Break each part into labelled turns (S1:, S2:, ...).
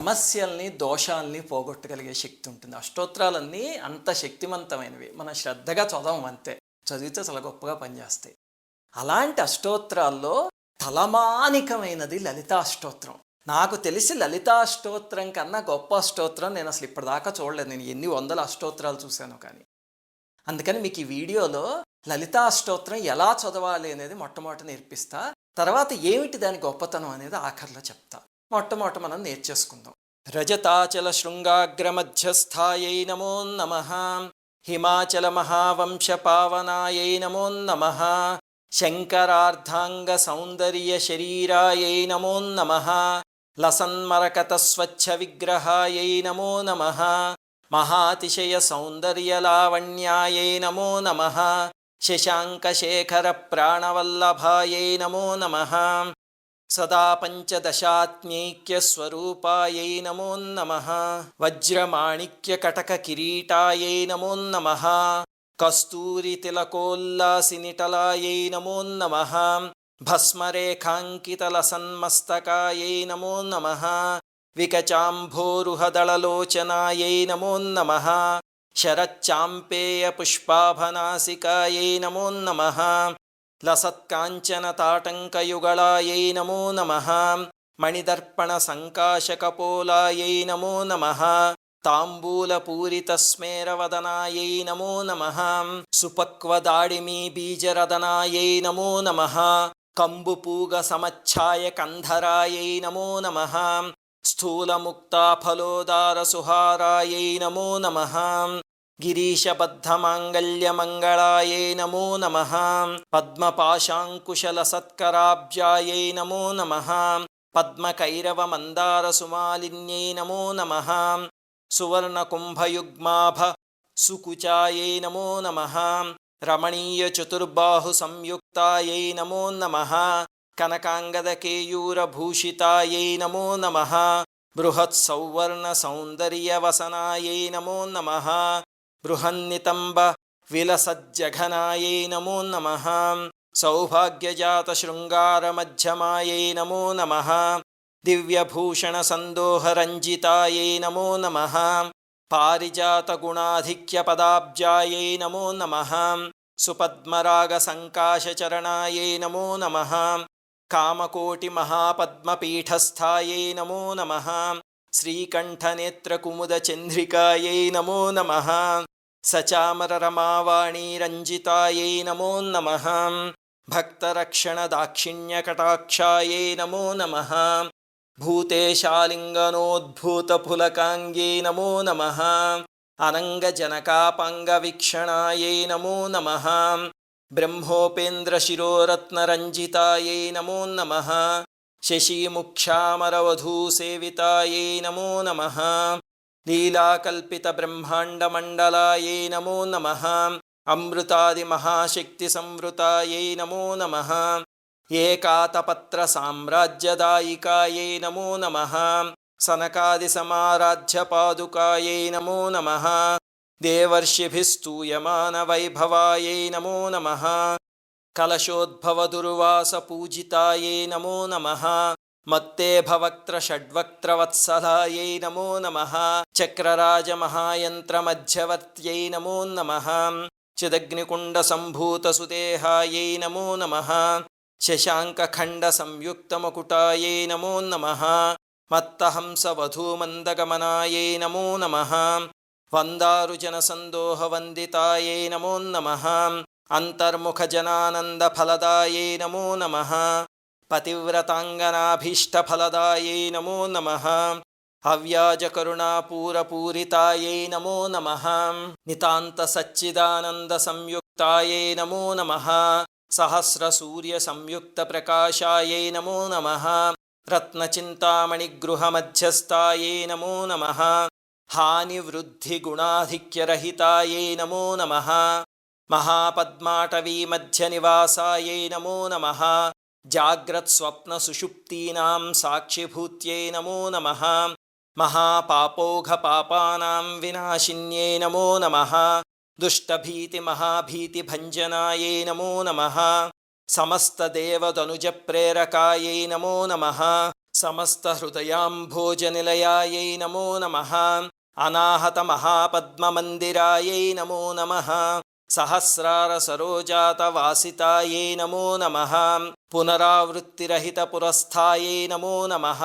S1: సమస్యల్ని దోషాల్ని పోగొట్టగలిగే శక్తి ఉంటుంది. అష్టోత్తరాలన్నీ అంత శక్తివంతమైనవి. మనం శ్రద్ధగా చదవం అంతే. చదివితే చాలా గొప్పగా పనిచేస్తాయి. అలాంటి అష్టోత్తరాల్లో తలమానికమైనది లలితా అష్టోత్తరం నాకు తెలిసి లలితా అష్టోత్తరం కన్నా గొప్ప అష్టోత్తరం నేను అసలు ఇప్పటిదాకా చూడలేదు. నేను ఎన్ని వందల అష్టోత్తరాలు చూశాను కానీ. అందుకని మీకు ఈ వీడియోలో లలితా అష్టోత్తరం ఎలా చదవాలి అనేది మొట్టమొదట నేర్పిస్తా. తర్వాత ఏమిటి దాని గొప్పతనం అనేది ఆఖరిలో చెప్తా. మొట్టమొదట మనం నేర్చేసుకుందాం. రజతాచల శృంగాగ్రమధ్యస్థాయై నమో నమ. హిమాచల మహావంశ పావనాయై నమో నమ. శంకరార్ధాంగ సౌందర్య శరీరాయై నమో నమ. లసన్మరకత స్వచ్ఛ విగ్రహాయై నమో నమ. మహాతిశయ సౌందర్య లావణ్యాయై నమో నమ. శశాంకశేఖర ప్రాణవల్లభాయై నమో నమ. సదా పంచదశాత్మ్యైక్యస్వరూపాయై నమోన్నమ నమ. వజ్రమాణిక్యకటకకిరీటాయై నమో నమ. కస్తూరితిలకోల్లాసినిటలాయై నమోన్నమ నమ. భస్మరేఖాంకితలసన్మస్తకాయై నమో నమ. వికచాంభోరుహదళలోచనాయై నమో నమ. శరచ్చాంపేయపుష్పాభనాసికాయై నమో. లసత్కాంచనతాటంకయుగళాయై నమో నమ మణిదర్పణసంకాశకపోలాయై నమో నమ తాంబూలపూరితస్మేరవదనాయై నమో నమ సుపక్వదాడిమీ బీజరదనాయై నమో నమ కంబుపూగ సమచ్ఛాయ కంధరాయై నమో నమ స్థూలముక్తాఫలోదారసుహారాయై నమో నమ గిరీశబద్ధమాంగల్యమంగళాయై నమో నమ పద్మపాశాంకుశలసత్కరాబ్జాయై నమో నమ పద్మకైరవమందారసుమాలిన్యై నమో నమ సువర్ణకుంభయుగ్మాభ సుకుచాయై నమో నమ రమణీయచతుర్బాహు సంయుక్తాయై నమో నమ కనకాంగదకేయూరభూషితాయై నమో बृहन्नितम्ब विलसज्जघनायै नमो नमः। सौभाग्यजातशृङ्गारमध्यमायै नमो नमः। दिव्यभूषणसन्दोहरञ्जितायै नमो नमः। पारिजातगुणाधिक्यपदाब्जायै नमो नमः। सुपद्मरागसङ्काशचरणायै नमो नमः। कामकोटिमहापद्मपीठस्थायै नमो नमः। श्रीकण्ठनेत्रकुमुदचन्द्रिकायै नमो नमः। स चामररमावाणीरञ्जितायै नमो नमः। भक्तरक्षणदाक्षिण्यकटाक्षायै नमो नमः। भूतेशालिङ्गनोद्भूतफुलकाङ्ग्यै नमो नमः। अनङ्गजनकापाङ्गवीक्षणायै नमो नमः। ब्रह्मोपेन्द्रशिरोरत्नरञ्जितायै नमो नमः। शशिमुक्षामरवधूसेवितायै नमो नमः। लीलाकल्पितब्रह्माण्डमण्डलायै नमो नमः अमृतादिमहाशक्तिसंवृतायै नमो नमः एकातपत्रसाम्राज्यदायिकायै नमो नमः सनकादिसमाराध्यपादुकायै नमो नमः देवर्षिभिस्तूयमानवैभवायै नमो नमः कलशोद्भवदुर्वासपूजितायै नमो नमः కలశోద్భవదుర్వాసపూజితాयै షడ్వక్త్రవత్సలాయై నమో నమ చక్రరాజమహాయంత్రమధ్యవర్త్యై నమో నమ చిదగ్నికుండసంభూతసుదేహాయై నమో నమ శశాంకఖండసంయుక్తమకుటాయై నమో నమ మత్తహంసవధూమందగమనాయై నమో నమ వందారుజనసందోహవందితాయై నమో నమ అంతర్ముఖజనానందఫలదాయై నమో నమ పతివ్రతాంగనాభీష్టఫలదాయై నమో నమ. అవ్యాజకరుణాపూరపూరితాయై నమో నమ. నితాంతసచ్చిదానందసంయుక్తాయై నమో నమ. సహస్రసూర్యసంయుక్తప్రకాశాయై నమో నమ. రత్నచింతామణిగృహమధ్యస్థాయై నమో నమ. హానివృద్ధిగుణాధిక్యరహితాయై నమో నమ. మహాపద్మాటవీమధ్యనివాసాయై నమో నమ జాగ్రత్స్వప్నసుషుప్తీనాం సాక్షిభూత్యై నమో నమ మహాపాపోఘ మహాపాపోఘపాపానాం వినాశిన్యై నమో నమ దుష్టభీతి మహాభీతి భంజనాయే నమో నమ సమస్తదేవతనుజప్రేరకాయై నమో నమ సమస్తహృదయాంభోజనిలయాయై నమో నమ అనాహత మహాపద్మమందిరాయై నమో నమ सहस्रारसरोजातवासितायै नमो नमः। पुनरावृत्तिरहितपुरस्थायै नमो नमः।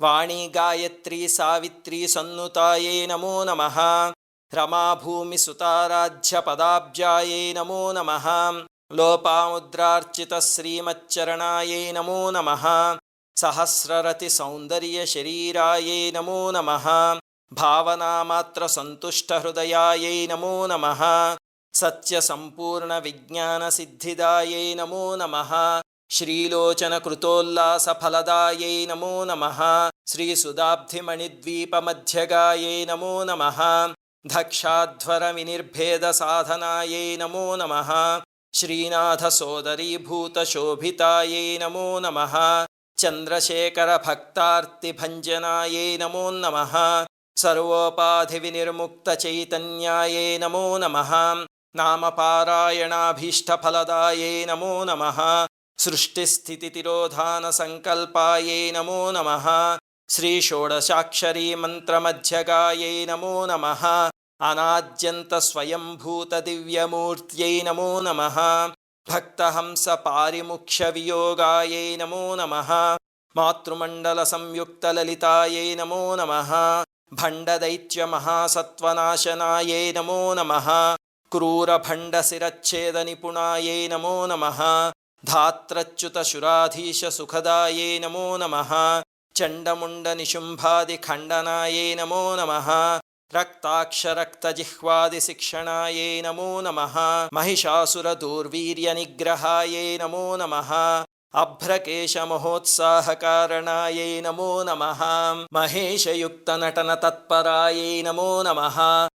S1: वाणी गायत्री सावित्री सन्नुतायै नमो नमः। रमाभूमिसुताराध्यपदाब्जायै नमो नमः। लोपामुद्रार्चितश्रीमच्चरणायै नमो नमः। सहस्ररतिसौन्दर्यशरीरायै नमो नमः। भावनामात्रसन्तुष्टहृदयायै नमो नमः। सत्यसम्पूर्णविज्ञानसिद्धिदायै नमो नमः। श्रीलोचनकृतोल्लासफलदायै नमो नमः। श्रीसुदाब्धिमणिद्वीपमध्यगायै नमो नमः। धक्षाध्वरविनिर्भेदसाधनायै नमो नमः। श्रीनाथसोदरीभूतशोभितायै नमो नमः। चन्द्रशेखरभक्तार्तिभञ्जनायै नमो नमः। सर्वोपाधिविनिर्मुक्तचैतन्यायै नमो नमः। శ్రీ సుధాబ్ధిమణిద్వీప మధ్యగాయై నమో నమ దక్షాధ్వర వినిర్భేద సాధనాయై నమో నమ శ్రీనాథ సోదరీభూత శోభితాయై నమో నమ చంద్రశేఖర భక్తార్తిభంజనాయై నమో నమ సర్వోపాధి వినిర్ముక్త చైతన్యాయై నమో నమ నామపారాయణాభీష్టఫలదాయై నమో నమ సృష్టిస్థితితిరోధాన సంకల్పాయై నమో నమ శ్రీ షోడశాక్షరీ మంత్రమధ్యగాయై నమో నమ అనాద్యంత స్వయంభూత దివ్యమూర్త్యై నమో నమ భక్తహంస